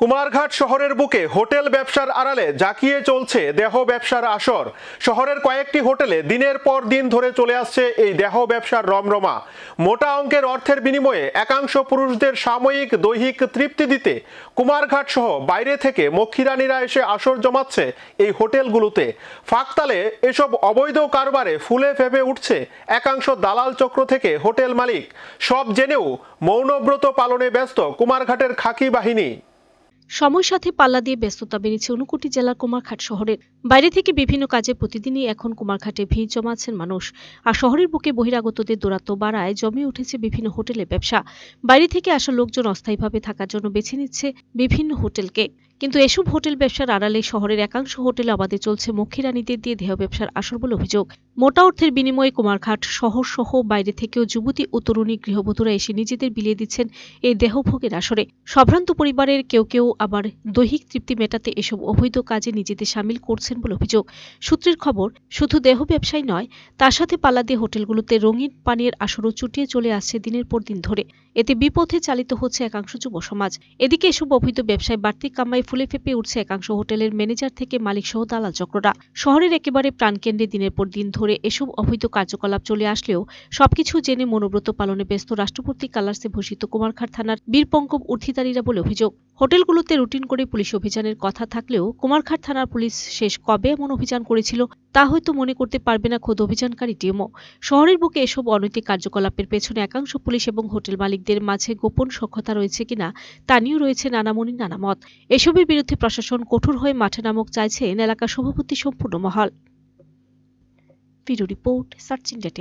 কুমারঘাট শহরের বুকে হোটেল ব্যবসার আড়ালে জাকিয়ে চলছে দেহ ব্যবসার আসর। শহরের কয়েকটি হোটেলে দিনের পর দিন ধরে চলে আসছে এই দেহ ব্যবসার রমরমা। মোটা অঙ্কের অর্থের বিনিময়ে একাংশ পুরুষদের সাময়িক দৈহিক তৃপ্তি দিতে কুমারঘাট সহ বাইরে থেকে মক্ষীরানীরা এসে আসর জমাচ্ছে এই হোটেলগুলোতে। ফাঁকতালে এসব অবৈধ কারবারে ফুলে ফেপে উঠছে একাংশ দালাল চক্র থেকে হোটেল মালিক। সব জেনেও মৌনব্রত পালনে ব্যস্ত কুমারঘাটের খাকি বাহিনী। সময়ের সাথে পাল্লা দিয়ে ব্যস্ততা বেড়েছে ঊনকোটি জেলার কুমারঘাট শহরের বাইরে থেকে বিভিন্ন কাজে প্রতিদিনই এখন কুমারঘাটে ভিড় জমাচ্ছেন মানুষ। আর শহরের বুকে বহিরাগতদের দৌরাত্ম বাড়ায় জমে উঠেছে বিভিন্ন হোটেলে ব্যবসা। বাইরে থেকে আসা লোকজন অস্থায়ীভাবে থাকার জন্য বেছে নিচ্ছে বিভিন্ন হোটেলকে। কিন্তু এসব হোটেল ব্যবসার আড়ালে শহরের একাংশ হোটেল আবাদে চলছে মক্ষীরানীদের দিয়ে দেহ ব্যবসার আসর বলে অভিযোগ। মোটা অর্থের বিনিময়ে কুমারঘাট শহর সহ বাইরে থেকেও যুবতী ও তরুণী গৃহবধূরা এসে নিজেদের বিলিয়ে দিচ্ছেন এই দেহভোগের আসরে। সম্ভ্রান্ত পরিবারের কেউ কেউ আবার দৈহিক তৃপ্তি মেটাতে এসব অবৈধ কাজে নিজেদের সামিল করছেন বলে অভিযোগ। সূত্রের খবর, শুধু দেহ ব্যবসায় নয়, তার সাথে পাল্লা দিয়ে হোটেলগুলোতে রঙিন পানীয়ের আসরও চুটিয়ে চলে আসছে দিনের পর দিন ধরে। এতে বিপথে চালিত হচ্ছে একাংশ যুব সমাজ। এদিকে এসব অবৈধ ব্যবসায় বাড়তি কামাই ফুলে ফেঁপে উঠছে একাংশ হোটেলের ম্যানেজার থেকে মালিক সহ দালাল চক্ররা। শহরের একেবারে প্রাণকেন্দ্রে দিনের পর দিন ধরে এসব অবৈধ কার্যকলাপ চলে আসলেও সবকিছু জেনে মনোব্রত পালনে ব্যস্ত রাষ্ট্রপতি কালার্সে ভূষিত কুমারঘাট থানার বীরপঙ্কব উর্ধিতারীরা বলে অভিযোগ, হোটেলগুলোতে রুটিন করে পুলিশ অভিযানের কথা থাকলেও কুমারঘাট থানার পুলিশ শেষ কবে এমন অভিযান করেছিল তা হয়তো মনে করতে পারবে না খোদ অভিযানকারী টিমও। শহরের বুকে এসব অনৈতিক কার্যকলাপের পেছনে একাংশ পুলিশ এবং হোটেল মালিকদের মাঝে গোপন সক্ষতা রয়েছে কিনা তা নিয়েও রয়েছে নানামনি নানা মত এসবের বিরুদ্ধে প্রশাসন কঠোর হয়ে মাঠে নামক চাইছেন এলাকা সভাপতি সম্পূর্ণ মহল। Report, search India